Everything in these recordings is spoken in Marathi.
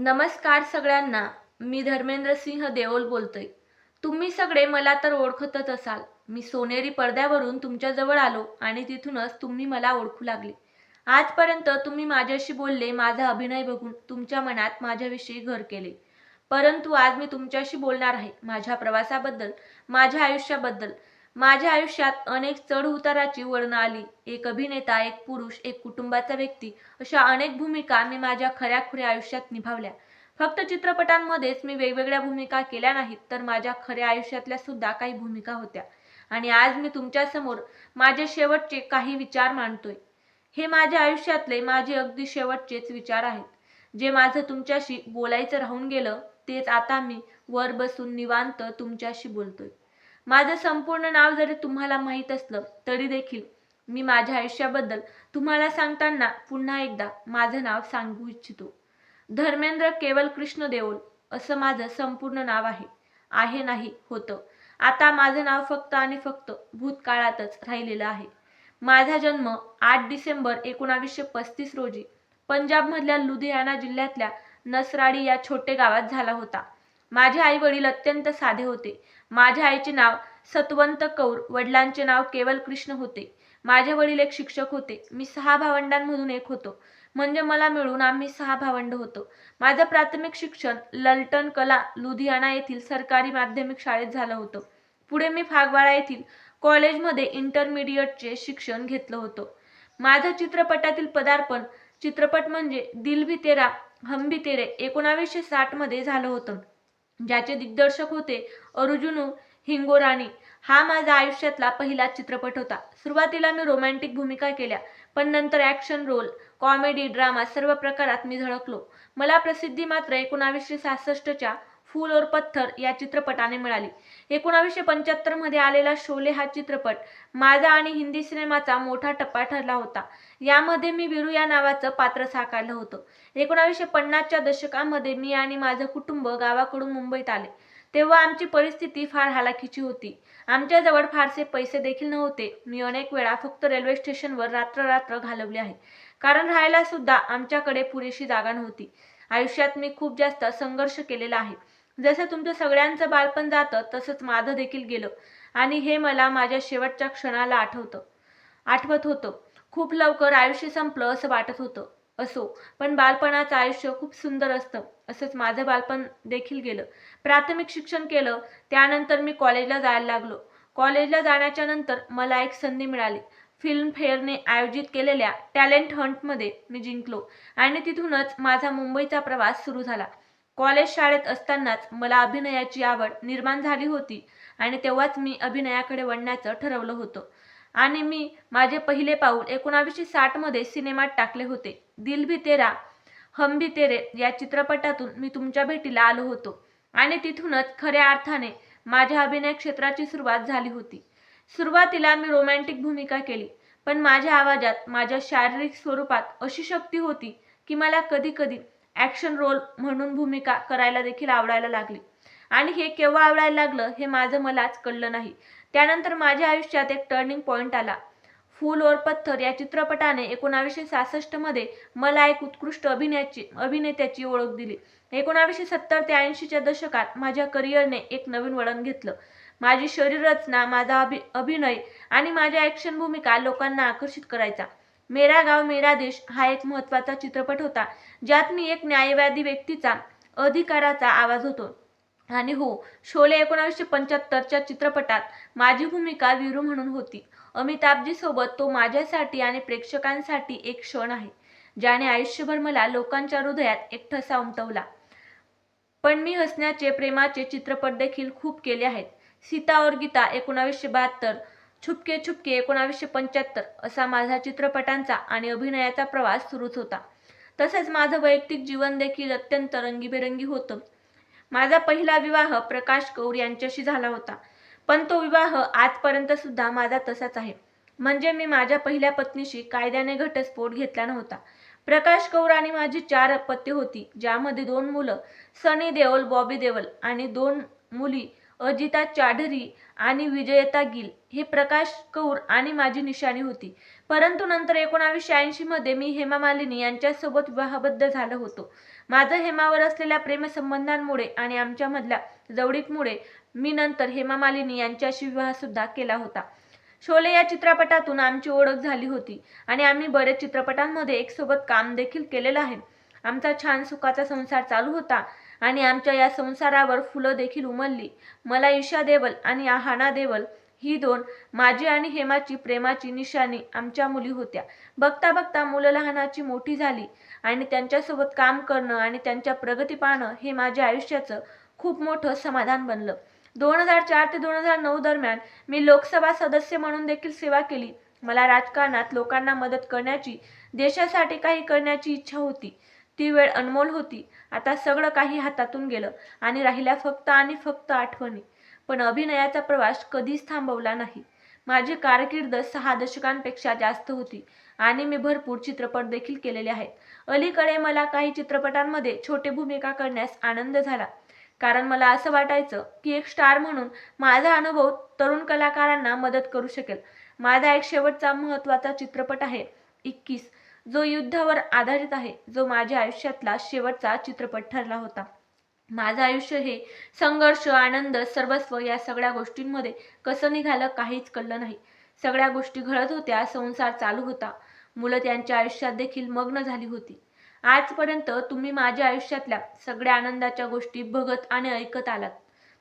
नमस्कार सगळ्यांना. मी धर्मेंद्र सिंह देओल बोलतोय. तुम्ही सगळे मला तर ओळखतच असाल. मी सोनेरी पडद्यावरून तुमच्याजवळ आलो आणि तिथूनच तुम्ही मला ओळखू लागले. आजपर्यंत तुम्ही माझ्याशी बोलले माझा अभिनय बघून तुमच्या मनात माझ्याविषयी घर केले. परंतु आज मी तुमच्याशी बोलणार आहे माझ्या प्रवासाबद्दल माझ्या आयुष्याबद्दल. माझ्या आयुष्यात अनेक चढ उताराची वळणं आली. एक अभिनेता एक पुरुष एक कुटुंबाचा व्यक्ती अशा अनेक भूमिका मी माझ्या खऱ्या खुऱ्या आयुष्यात निभावल्या. फक्त चित्रपटांमध्येच मी वेगवेगळ्या भूमिका केल्या नाहीत तर माझ्या खऱ्या आयुष्यातल्या सुद्धा काही भूमिका होत्या. आणि आज मी तुमच्यासमोर माझे शेवटचे काही विचार मांडतोय. हे माझ्या आयुष्यातले माझे अगदी शेवटचेच विचार आहेत. जे माझं तुमच्याशी बोलायचं राहून गेलं तेच आता मी वर बसून निवांत तुमच्याशी बोलतोय. माझं संपूर्ण नाव जरी तुम्हाला माहीत असलं तरी देखील मी माझ्या आयुष्याबद्दल तुम्हाला सांगताना पुन्हा एकदा माझं नाव सांगू इच्छितो. धर्मेंद्र केवल कृष्ण देओल असं माझं संपूर्ण नाव आहे. आहे नाही होतं. आता माझं नाव फक्त आणि फक्त भूतकाळातच राहिलेलं आहे. माझा जन्म आठ डिसेंबर एकोणावीसशे पस्तीस रोजी पंजाबमधल्या लुधियाना जिल्ह्यातल्या नसराडी या छोटे गावात झाला होता. माझे आई वडील अत्यंत साधे होते. माझ्या आईचे नाव सतवंत कौर वडिलांचे नाव केवल कृष्ण होते. माझे वडील एक शिक्षक होते. मी सहा भावंडांमधून एक होतो. म्हणजे मला मिळून आम्ही सहा भावंड होतो. माझं प्राथमिक शिक्षण ललटन कला लुधियाना येथील सरकारी माध्यमिक शाळेत झालं होतं. पुढे मी फागवाडा येथील कॉलेजमध्ये इंटरमिडिएटचे शिक्षण घेतलं होतं. माझं चित्रपटातील पदार्पण चित्रपट म्हणजे दिल भी तेरा हम भी तेरे एकोणावीसशे साठमध्ये झालं होतं. ज्याचे दिग्दर्शक होते अरुजुनू हिंगोराणी. हा माझा आयुष्यातला पहिला चित्रपट होता. सुरुवातीला मी रोमॅन्टिक भूमिका केल्या पण नंतर ॲक्शन रोल कॉमेडी ड्रामा सर्व प्रकारात मी झळकलो. मला प्रसिद्धी मात्र एकोणावीसशे सहासष्टच्या फूल और पत्थर या चित्रपटाने मिळाली. एकोणावीसशे पंच्याहत्तरमध्ये आलेला शोले हा चित्रपट माझा आणि हिंदी सिनेमाचा मोठा टप्पा ठरला होता. यामध्ये मी विरू या नावाचं पात्र साकारलं होतं. एकोणावीसशे पन्नासच्या दशकामध्ये मी आणि माझं कुटुंब गावाकडून मुंबईत आले. तेव्हा आमची परिस्थिती फार हालाखीची होती. आमच्याजवळ फारसे पैसे देखील नव्हते. मी अनेक वेळा फक्त रेल्वे स्टेशनवर रात्र रात्र घालवली आहे. कारण राहायला सुद्धा आमच्याकडे पुरेशी जागा नव्हती. आयुष्यात मी खूप जास्त संघर्ष केलेला आहे. जसं तुमचं सगळ्यांचं बालपण जातं तसंच माझं देखील गेलं. आणि हे मला माझ्या शेवटच्या क्षणाला आठवतं. आठवत होतं. खूप लवकर आयुष्य संपलं असं वाटत होतं. असो पण बालपणाचं आयुष्य खूप सुंदर असतं. असंच माझं बालपण देखील गेलं. प्राथमिक शिक्षण केलं. त्यानंतर मी कॉलेजला जायला लागलो. कॉलेजला जाण्याच्या नंतर मला एक संधी मिळाली. फिल्मफेअरने आयोजित केलेल्या टॅलेंट हंटमध्ये मी जिंकलो. आणि तिथूनच माझा मुंबईचा प्रवास सुरू झाला. कॉलेज शाळेत असतानाच मला अभिनयाची आवड निर्माण झाली होती आणि तेव्हाच मी अभिनयाकडे वळण्याचं ठरवलं होतं. आणि मी माझे पहिले पाऊल एकोणावीसशे साठमध्ये सिनेमात टाकले होते. दिल भी तेरा हम भी तेरे या चित्रपटातून मी तुमच्या भेटीला आलो होतो. आणि तिथूनच खऱ्या अर्थाने माझ्या अभिनय क्षेत्राची सुरुवात झाली होती. सुरुवातीला मी रोमॅन्टिक भूमिका केली पण माझ्या आवाजात माझ्या शारीरिक स्वरूपात अशी शक्ती होती की मला कधी कधी ॲक्शन रोल म्हणून भूमिका करायला देखील आवडायला लागली. आणि हे केव्हा आवडायला लागलं हे माझं मलाच कळलं नाही. त्यानंतर माझ्या आयुष्यात एक टर्निंग पॉईंट आला. फूल और पत्थर या चित्रपटाने एकोणावीसशे सहासष्टमध्ये मला एक उत्कृष्ट अभिनयाची अभिनेत्याची ओळख दिली. एकोणावीसशे सत्तर ते ऐंशीच्या दशकात माझ्या करिअरने एक नवीन वळण घेतलं. माझी शरीररचना माझा अभि अभिनय आणि माझ्या ॲक्शन भूमिका लोकांना आकर्षित करायचा. मेरा गाव मेरा देश हा एक महत्त्वाचा चित्रपट होता ज्यात मी एक न्यायवादी व्यक्तीचा अधिकाराचा आवाज होतो. आणि हो शोले एकोणावीसशे पंच्याहत्तरच्या चित्रपटात माझी भूमिका वीरू म्हणून होती. अमिताभजी सोबत तो माझ्यासाठी आणि प्रेक्षकांसाठी एक क्षण आहे ज्याने आयुष्यभर मला लोकांच्या हृदयात एक ठसा उमटवला. पण मी हसण्याचे प्रेमाचे चित्रपट देखील खूप केले आहेत. सीता और गीता एकोणावीसशे बहात्तर छुपके छुपके एकोणावीसशे पंच्याहत्तर असा माझा चित्रपटांचा आणि अभिनयाचा प्रवास सुरूच होता. तसेच माझं वैयक्तिक जीवन देखील अत्यंत रंगीबेरंगी होतं. माझा पहिला विवाह प्रकाश कौर यांच्याशी झाला होता. पण तो विवाह आजपर्यंत सुद्धा माझा तसाच आहे. म्हणजे मी माझ्या पहिल्या पत्नीशी कायद्याने घटस्फोट घेतला नव्हता. प्रकाश कौर आणि माझी चार अपत्य होती ज्यामध्ये दोन मुलं सनी देओल बॉबी देओल आणि दोन मुली अजिता चाढरी आणि विजयता गिल हे प्रकाश कौर आणि माझी निशाणी होती. परंतु नंतर एकोणावीसशे ऐंशीमध्ये मी हेमा मालिनी यांच्यासोबत विवाहबद्ध झालो होतो. माझं हेमावर असलेल्या प्रेमसंबंधांमुळे आणि आमच्यामधल्या जवळीकमुळे मी नंतर हेमा मालिनी यांच्याशी विवाहसुद्धा केला होता. शोले या चित्रपटातून आमची ओळख झाली होती आणि आम्ही बरेच चित्रपटांमध्ये एकसोबत काम देखील केलेलं आहे. आमचा छान सुखाचा संसार चालू होता. आणि आमच्या या संसारावर फुलं देखील उमलली. मला ईशा देवल आणि आहाना देवल ही दोन माझी आणि हेमाची प्रेमाची निशाणी आमच्या मुली होत्या. बघता बघता मुलं लहानाची मोठी झाली आणि त्यांच्यासोबत काम करणं आणि त्यांच्या प्रगती पाहणं हे माझ्या आयुष्याचं खूप मोठं समाधान बनलं. दोन हजार चार ते दोन हजार नऊ दरम्यान मी लोकसभा सदस्य म्हणून देखील सेवा केली. मला राजकारणात लोकांना मदत करण्याची देशासाठी काही करण्याची इच्छा होती. ती वेळ अनमोल होती. आता सगळं काही हातातून गेलं आणि राहिल्या फक्त आणि फक्त आठवणी. पण अभिनयाचा प्रवास कधीच थांबवला नाही. माझी कारकीर्द सहा दशकांपेक्षा जास्त होती आणि मी भरपूर चित्रपट देखील केलेले आहेत. अलीकडे मला काही चित्रपटांमध्ये छोटे भूमिका करण्यास आनंद झाला. कारण मला असं वाटायचं की एक स्टार म्हणून माझा अनुभव तरुण कलाकारांना मदत करू शकेल. माझा एक शेवटचा महत्त्वाचा चित्रपट आहे इक्कीस. जो युद्धावर आधारित आहे जो माझ्या आयुष्यातला शेवटचा चित्रपट ठरला होता. माझं आयुष्य हे संघर्ष आनंद सर्वस्व या सगळ्या गोष्टींमध्ये कसं निघालं काहीच कळलं नाही. सगळ्या गोष्टी घडत होत्या संसार चालू होता. मुलं त्यांच्या आयुष्यात देखील मग्न झाली होती. आजपर्यंत तुम्ही माझ्या आयुष्यातल्या सगळ्या आनंदाच्या गोष्टी बघत आणि ऐकत आलात.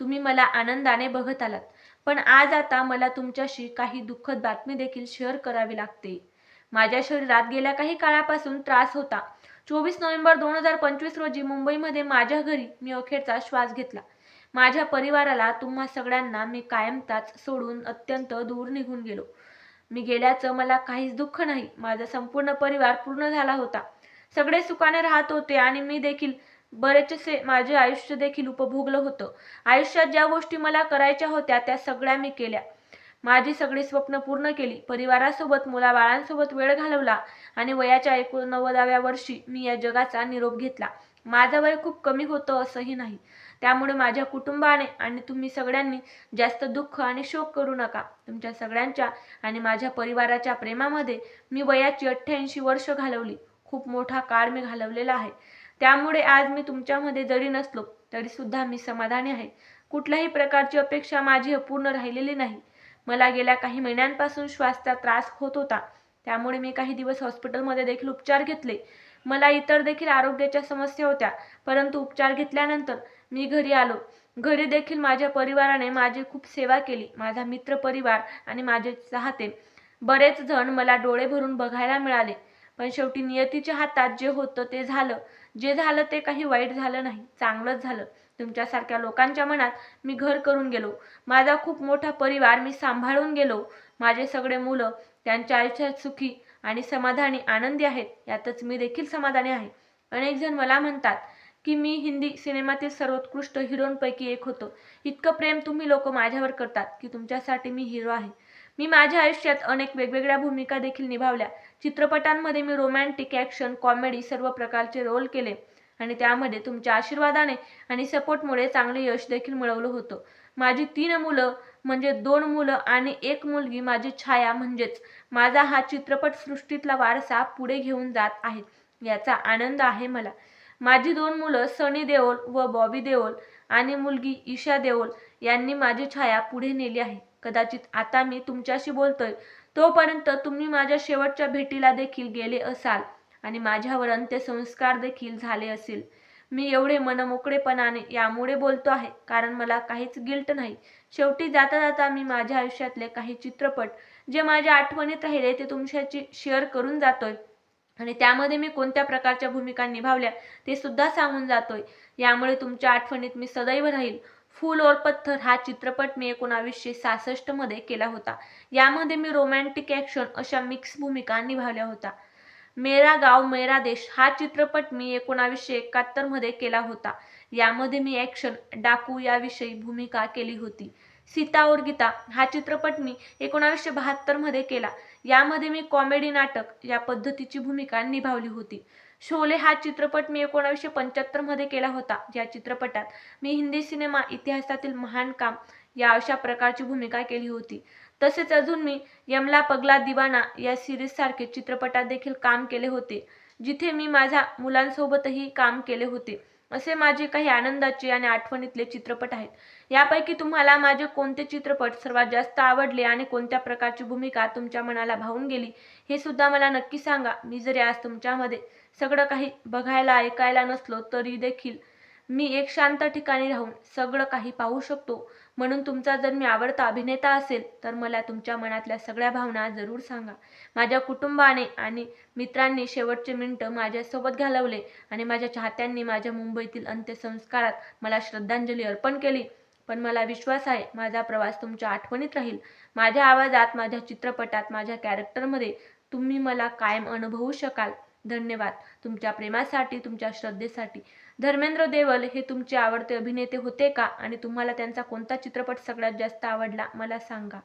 तुम्ही मला आनंदाने बघत आलात. पण आज आता मला तुमच्याशी काही दुःखद बातमी देखील शेअर करावी लागते. माझ्या शरीरात गेल्या काही काळापासून त्रास होता. चोवीस नोव्हेंबर दोन हजार पंचवीस रोजी मुंबईमध्ये माझ्या घरी मी अखेरचा श्वास घेतला. माझ्या परिवाराला तुम्हा सगळ्यांना मी कायमताच सोडून अत्यंत दूर निघून गेलो. मी गेल्याचं मला काहीच दुःख नाही. माझा संपूर्ण परिवार पूर्ण झाला होता. सगळे सुखाने राहत होते आणि मी देखील बरेचसे माझे आयुष्य देखील उपभोगलं होतं. आयुष्यात ज्या गोष्टी मला करायच्या होत्या त्या सगळ्या मी केल्या. माझी सगळी स्वप्न पूर्ण केली. परिवारासोबत मुलाबाळांसोबत वेळ घालवला आणि वयाच्या एकोणनव्वदाव्या वर्षी मी या जगाचा निरोप घेतला. माझं वय खूप कमी होतं असंही नाही. त्यामुळे माझ्या कुटुंबाने आणि तुम्ही सगळ्यांनी जास्त दुःख आणि शोक करू नका. तुमच्या सगळ्यांच्या आणि माझ्या परिवाराच्या प्रेमामध्ये मी वयाची अठ्ठ्याऐंशी वर्ष घालवली. खूप मोठा काळ मी घालवलेला आहे. त्यामुळे आज मी तुमच्यामध्ये जरी नसलो तरी सुद्धा मी समाधानी आहे. कुठल्याही प्रकारची अपेक्षा माझी अपूर्ण राहिलेली नाही. मला गेल्या काही महिन्यांपासून श्वासचा त्रास होत होता. त्यामुळे मी काही दिवस हॉस्पिटलमध्ये देखील उपचार घेतले. मला इतर देखील आरोग्याच्या समस्या होत्या. परंतु उपचार घेतल्यानंतर मी घरी आलो. घरी देखील माझ्या परिवाराने माझी खूप सेवा केली. माझा मित्र परिवार आणि माझे चाहते. बरेच जण मला डोळे भरून बघायला मिळाले. पण शेवटी नियतीच्या हातात जे होतं ते झालं. जे झालं ते काही वाईट झालं नाही. चांगलंच झालं. तुमच्यासारख्या लोकांच्या मनात मी घर करून गेलो. माझा खूप मोठा परिवार मी सांभाळून गेलो. माझे सगळे मुलं त्यांच्या आयुष्यात सुखी आणि समाधानी आनंदी आहेत. यातच मी देखील समाधानी आहे. अनेक जण मला म्हणतात की मी हिंदी सिनेमातील सर्वोत्कृष्ट हिरोंपैकी एक होतो. इतकं प्रेम तुम्ही लोक माझ्यावर करतात की तुमच्यासाठी मी हिरो आहे. मी माझ्या आयुष्यात अनेक वेगवेगळ्या भूमिका देखील निभावल्या. चित्रपटांमध्ये मी रोमॅन्टिक ॲक्शन कॉमेडी सर्व प्रकारचे रोल केले. आणि त्यामध्ये तुमच्या आशीर्वादाने आणि सपोर्टमुळे चांगले यश देखील मिळवलं होतं. माझी तीन मुलं म्हणजे दोन मुलं आणि एक मुलगी माझी छाया म्हणजेच माझा हा चित्रपट सृष्टीतला वारसा पुढे घेऊन जात आहे याचा आनंद आहे मला. माझी दोन मुलं सनी देओल व बॉबी देओल आणि मुलगी ईशा देओल यांनी माझी छाया पुढे नेली आहे. कदाचित आता मी तुमच्याशी बोलतोय तोपर्यंत तुम्ही माझ्या शेवटच्या भेटीला देखील गेले असाल. आणि माझ्यावर अंत्यसंस्कार देखील झाले असेल. मी एवढे मनमोकळेपणाने यामुळे बोलतो आहे कारण मला काहीच गिल्ट नाही. शेवटी जाता जाता मी माझ्या आयुष्यातले काही चित्रपट जे माझ्या आठवणीत राहिले ते तुमच्याशी शेअर करून जातोय. आणि त्यामध्ये मी कोणत्या प्रकारच्या भूमिका निभावल्या ते सुद्धा सांगून जातोय. यामुळे तुमच्या आठवणीत मी सदैव राहील. फूल और पत्थर हा चित्रपट मी एकोणावीसशे सहासष्टमध्ये केला होता. यामध्ये मी रोमॅन्टिक ॲक्शन अशा मिक्स भूमिका निभावल्या होत्या. मेरा गाव मेरा देश हा चित्रपट मी एकोणावीसशे एकाहत्तरमध्ये केला होता. यामध्ये मी ॲक्शन डाकू याविषयी भूमिका केली होती. सीता और गीता हा चित्रपट मी एकोणावीसशे बहात्तरमध्ये केला. यामध्ये मी कॉमेडी नाटक या पद्धतीची भूमिका निभावली होती. शोले हा चित्रपट मी एकोणावीसशे पंच्याहत्तरमध्ये केला होता. या चित्रपटात मी हिंदी सिनेमा इतिहासातील महान काम या अशा प्रकारची भूमिका केली होती. तसेच अजून मी यमला पगला दिवाना या सिरीज सारखे चित्रपटात देखील काम केले होते. जिथे मी माझ्या मुलांसोबतही काम केले होते. असे माझे काही आनंदाचे आणि आठवणीतले चित्रपट आहेत. यापैकी तुम्हाला माझे कोणते चित्रपट सर्वात जास्त आवडले आणि कोणत्या प्रकारची भूमिका तुमच्या मनाला भावून गेली हे सुद्धा मला नक्की सांगा. मी जरी आज तुमच्यामध्ये सगळं काही बघायला ऐकायला नसलो तरी देखील मी एक शांत ठिकाणी राहून सगळं काही पाहू शकतो. म्हणून तुमचा जर मी आवडता अभिनेता असेल तर मला तुमच्या मनातल्या सगळ्या भावना जरूर सांगा. माझ्या कुटुंबाने आणि मित्रांनी शेवटचे मिनटं माझ्यासोबत घालवले आणि माझ्या चाहत्यांनी माझ्या मुंबईतील अंत्यसंस्कारात मला श्रद्धांजली अर्पण केली. पण मला विश्वास आहे माझा प्रवास तुमच्या आठवणीत राहील. माझ्या आवाजात माझ्या चित्रपटात माझ्या कॅरेक्टरमध्ये तुम्ही मला कायम अनुभवू शकाल. धन्यवाद. तुमच्या प्रेमासाठी तुमच्या श्रद्धेसाठी. धर्मेंद्र देवल हे तुमचे आवडते अभिनेते होते का? आणि तुम्हाला त्यांचा कोणता चित्रपट सगळ्यात जास्त आवडला? मला सांगा.